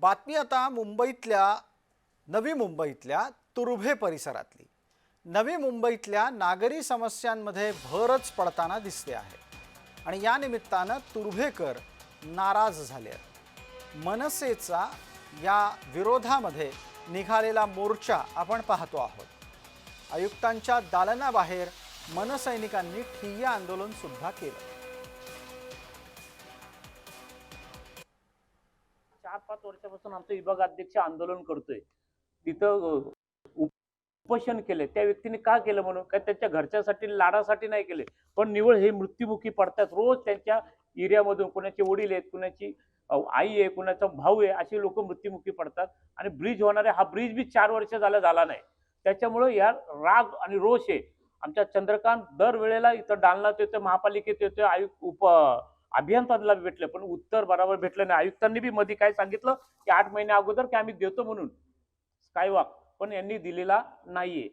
बातमी आता मुंबईतल्या नवी मुंबईतल्या तुर्भे परिसरातली. नवी मुंबईतल्या नागरी समस्यांमध्ये भरच पडताना दिसते आहे. आणि या निमित्तानं तुर्भेकर नाराज झाले आहेत. मनसेचा या विरोधामध्ये निघालेला मोर्चा आपण पाहतो आहोत. आयुक्तांच्या दालनाबाहेर मनसैनिकांनी ठिय्या आंदोलनसुद्धा केलं. पाच वर्षापासून आमचं विभाग अध्यक्ष आंदोलन करतोय. तिथं उपोषण केले त्या व्यक्तीने का केलं म्हणून? काय त्यांच्या घरच्यासाठी लाडासाठी नाही केले. पण निवळ हे मृत्युमुखी पडतात. रोज त्यांच्या एरियामधून कुणाचे वडील आहेत कुणाची आई आहे कुणाचा भाऊ आहे असे लोक मृत्युमुखी पडतात. आणि ब्रिज होणारे हा ब्रिज बी चार वर्ष झाला झाला नाही. त्याच्यामुळं या राग आणि रोष आहे. आमच्या चंद्रकांत दरवेळेला इथं डालनात येतोय महापालिकेत येतोय आयुक्त उप अभियंत्यांना भेटलं पण उत्तर बरोबर भेटलं नाही. आयुक्तांनी बी मध्ये काय सांगितलं की आठ महिन्या अगोदर की आम्ही देतो म्हणून. काय वाक पण यांनी दिलेला नाहीये.